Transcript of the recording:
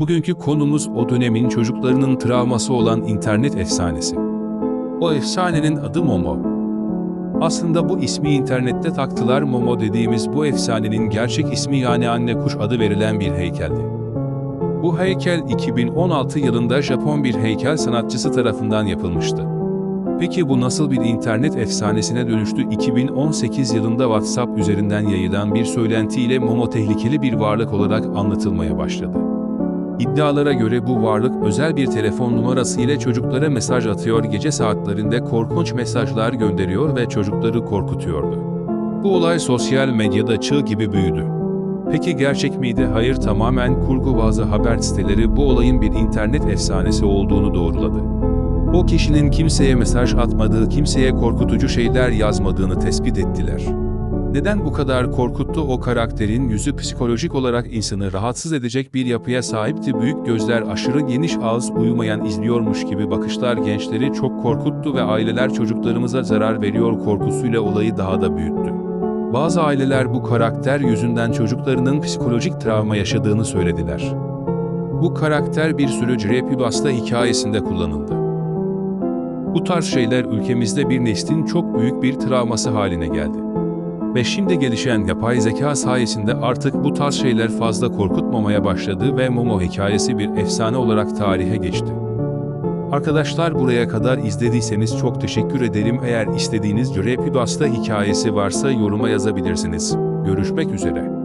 Bugünkü konumuz o dönemin çocuklarının travması olan internet efsanesi. O efsanenin adı Momo. Aslında bu ismi internette taktılar Momo dediğimiz bu efsanenin gerçek ismi yani anne kuş adı verilen bir heykeldi. Bu heykel 2016 yılında Japon bir heykel sanatçısı tarafından yapılmıştı. Peki bu nasıl bir internet efsanesine dönüştü? 2018 yılında WhatsApp üzerinden yayılan bir söylentiyle Momo tehlikeli bir varlık olarak anlatılmaya başladı. İddialara göre bu varlık özel bir telefon numarası ile çocuklara mesaj atıyor, gece saatlerinde korkunç mesajlar gönderiyor ve çocukları korkutuyordu. Bu olay sosyal medyada çığ gibi büyüdü. Peki gerçek miydi? Hayır tamamen kurgu bazı haber siteleri bu olayın bir internet efsanesi olduğunu doğruladı. O kişinin kimseye mesaj atmadığı, kimseye korkutucu şeyler yazmadığını tespit ettiler. Neden bu kadar korkuttu o karakterin yüzü psikolojik olarak insanı rahatsız edecek bir yapıya sahipti. Büyük gözler aşırı geniş ağız uyumayan izliyormuş gibi bakışlar gençleri çok korkuttu ve aileler çocuklarımıza zarar veriyor korkusuyla olayı daha da büyüttü. Bazı aileler bu karakter yüzünden çocuklarının psikolojik travma yaşadığını söylediler. Bu karakter bir sürü Creepypasta hikayesinde kullanıldı. Bu tarz şeyler ülkemizde bir neslin çok büyük bir travması haline geldi. Ve şimdi gelişen yapay zeka sayesinde artık bu tarz şeyler fazla korkutmamaya başladı ve Momo hikayesi bir efsane olarak tarihe geçti. Arkadaşlar buraya kadar izlediyseniz çok teşekkür ederim. Eğer istediğiniz Creepypasta hikayesi varsa yoruma yazabilirsiniz. Görüşmek üzere.